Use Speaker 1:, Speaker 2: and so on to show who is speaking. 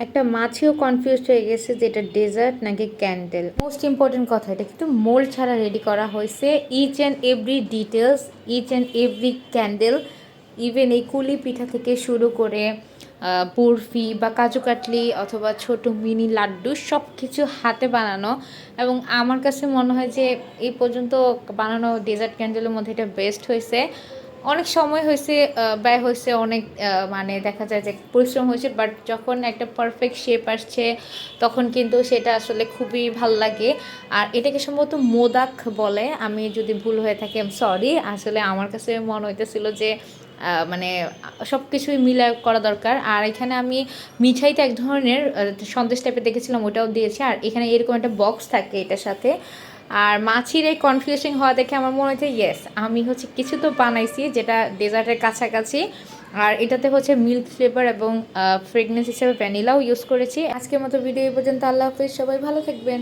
Speaker 1: একটা মাছিও কনফিউজ হয়ে গেছে যে এটা ডেজার্ট নাকি ক্যান্ডেল মোস্ট ইম্পর্টেন্ট কথা, এটা কিন্তু মোল্ড ছাড়া রেডি করা হয়েছে। Each and every details each and every candle even এই কুলি পিঠা থেকে শুরু করে বরফি বা কাজু কাটলি অথবা ছোট মিনি লাড্ডু সব কিছু হাতে বানানো। এবং আমার কাছে মনে হয় যে এই পর্যন্ত বানানো ডেজার্ট ক্যান্ডেলের মধ্যে এটা বেস্ট হয়েছে। অনেক সময় হয়েছে ব্যয় হয়েছে, অনেক মানে দেখা যায় যে পরিশ্রম হয়েছে বাট যখন একটা পারফেক্ট শেপ আসছে, তখন কিন্তু সেটা আসলে খুবই ভালো লাগে। আর এটাকে সম্ভবত মোদাক বলে, আমি যদি ভুল হয়ে থাকি সরি আসলে আমার কাছে মনে হইতেছিল যে মানে সব কিছুই মিলা করা দরকার। আর এখানে আমি মিঠাইতে এক ধরনের সন্দেশ টাইপের দেখেছিলাম, ওটাও দিয়েছি। আর এখানে এরকম একটা বক্স থাকে এটার সাথে। আর মাছির এই কনফিউশন হওয়া দেখে আমার মনে হচ্ছে ইয়েস আমি হচ্ছে কিছু তো বানাইছি যেটা ডেজার্টের কাছাকাছি। আর এটাতে হচ্ছে মিল্ক ফ্লেভার এবং ফ্রেগনেন্স হিসেবে ভ্যানিলাও ইউজ করেছি। আজকের মতো ভিডিও এই পর্যন্ত। আল্লাহ হাফিজ। সবাই ভালো থাকবেন।